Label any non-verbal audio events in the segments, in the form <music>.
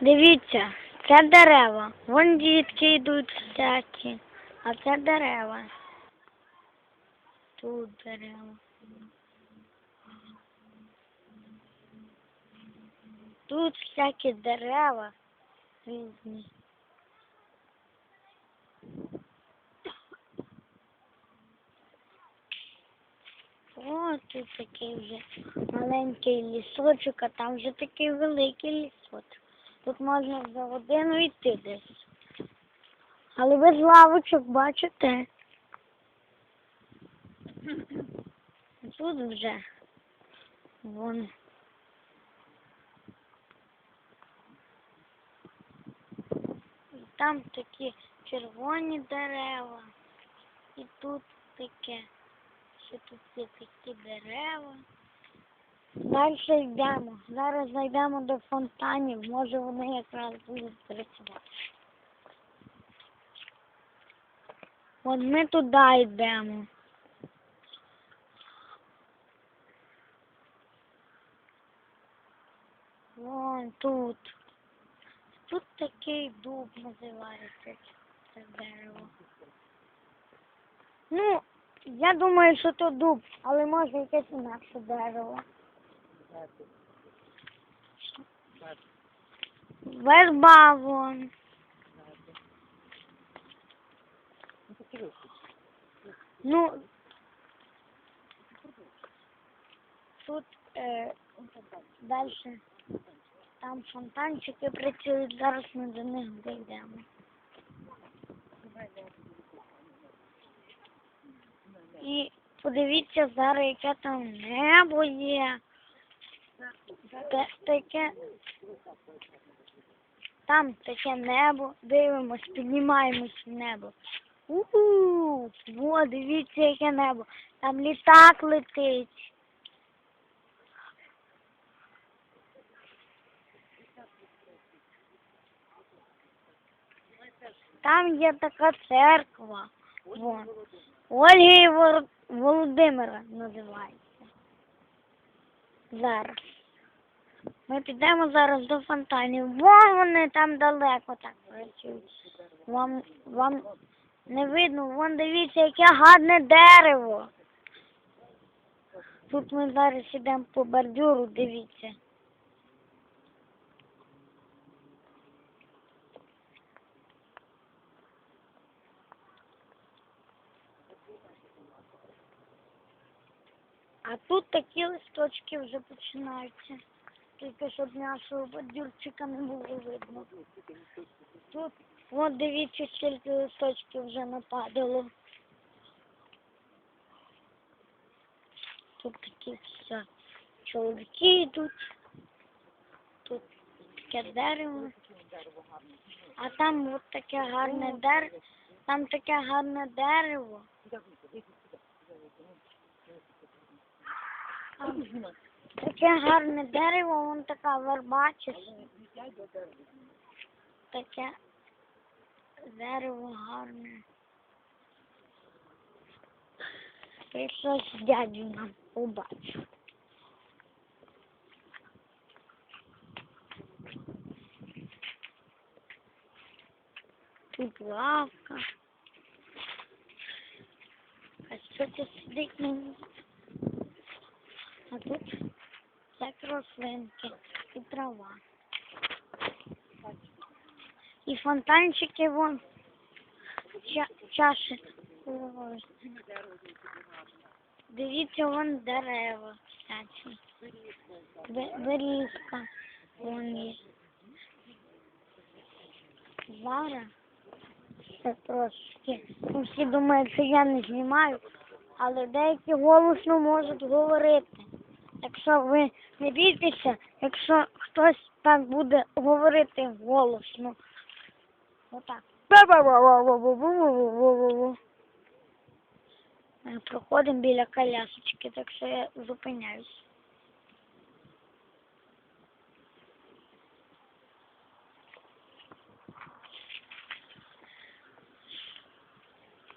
Дивіться, це дерева. Вон дітки йдуть всякі, а це дерева. Тут дерева. Тут всякі дерева різні. О, тут такий вже маленький лісочок, а там вже такий великий лісочок. Тут можна за годину йти десь. Але без лавочок, бачите? <clears throat> Тут вже вон. Там такі червоні дерева. І тут таке. Що тут є такі дерева. Далі йдемо. Зараз зайдемо до фонтанів. Може вони якраз будуть працювати. От ми туди йдемо. Вон тут. Тут такий дуб називається це дерево. Ну, я думаю, що то дуб, але може якесь інакше дерево. Верба вон. Ну, тут е, далі там фонтанчики працюють, зараз ми до них дійдемо. І подивіться зараз, яке там небо є. Те- Таке. Там таке небо. Дивимось, піднімаємось в небо. У-у, Во, дивіться, яке небо. Там літак летить. Там є така церква. Вон. Ольги. Володимира називається. Зараз. Ми підемо зараз до фонтанів. Вон вони там далеко так працюють. Вам, вам не видно, вон дивіться, яке гарне дерево. Тут ми зараз ідемо по бордюру, дивіться. А тут такі листочки вже починаються. Тільки щоб нашого бордюрчика не було видно. Тут, от дивіться, скільки листочків вже нападало. Тут такі все чоловіки йдуть. Тут таке дерево. А там от таке гарне дерево. Там таке гарне дерево. Там Таке гарне дерево, вон така верба чи що. Таке дерево гарне. І щось дядю нам побачив. Тут лавка. А що тут сидить на? А тут всякі рослинки і трава. І фонтанчики вон. Ча чаші. Дивіться, вон дерева. Бе- Берізка. Вон є. Зараз. Це трошки. Всі думають, що я не знімаю, але деякі голосно можуть говорити. Якщо ви не бійтеся, якщо хтось так буде говорити голосно. Отак. Проходимо біля колясочки, так що я зупиняюсь.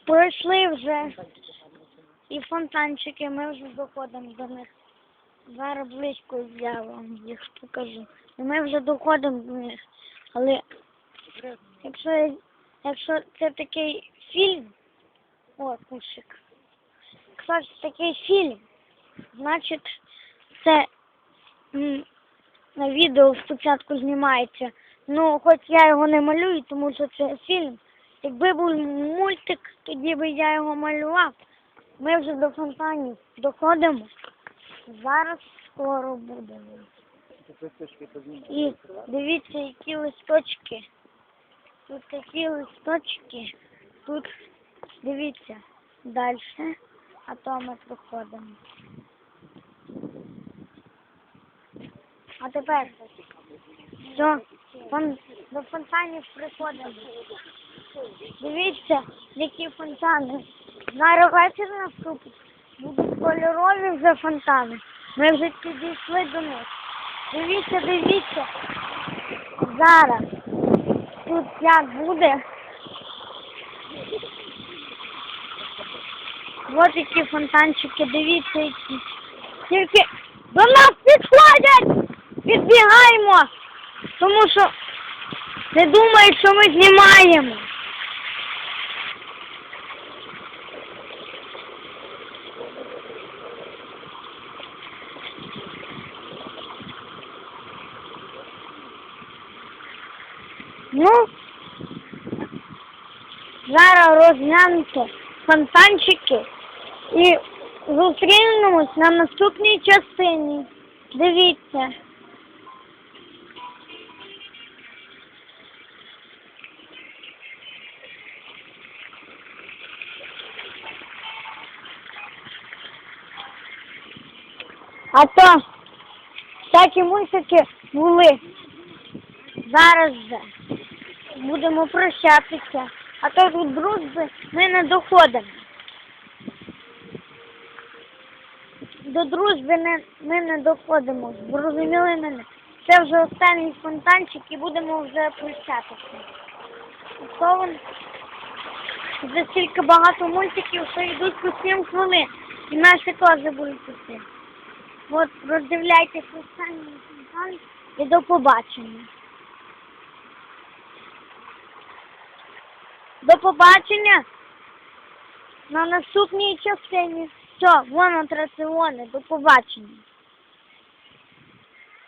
Пройшли вже і фонтанчики, ми вже доходимо до них. Зараз близько я вам їх покажу. І ми вже доходимо до них. Але якщо, якщо це такий фільм, о, кушик. Якщо це такий фільм, значить це на відео спочатку знімається. Ну, хоч я його не малюю, тому що це фільм. Якби був мультик, тоді би я його малював. Ми вже до фонтанів доходимо. Зараз скоро будемо. І дивіться, які листочки. Тут такі листочки. Тут дивіться далі, а то ми проходимо. А тепер все, фон, до фонтанів приходимо. Дивіться, які фонтани. Зараз вечір наступить. Будуть кольорові вже фонтани. Ми вже підійшли до них. Дивіться, дивіться. Зараз. Тут як буде. Ось які фонтанчики, дивіться які. Тільки до нас підходять! Відбігаємо! Тому що не думають, що ми знімаємо. Ну, зараз розглянути фонтанчики і зустрінемось на наступній частині. Дивіться. А то всякі мультики були. Зараз же будемо прощатися. А то тут дружби ми не доходимо. До дружби не, ми не доходимо. Зрозуміли мене? Це вже останній фонтанчик і будемо вже прощатися. То вже стільки багато мультиків, що йдуть по 7 хвилин. І наші теж будуть піти. От роздивляйтесь останній фонтан і до побачення. До побачення на наступній частині. Все, вон атраціони, До побачення.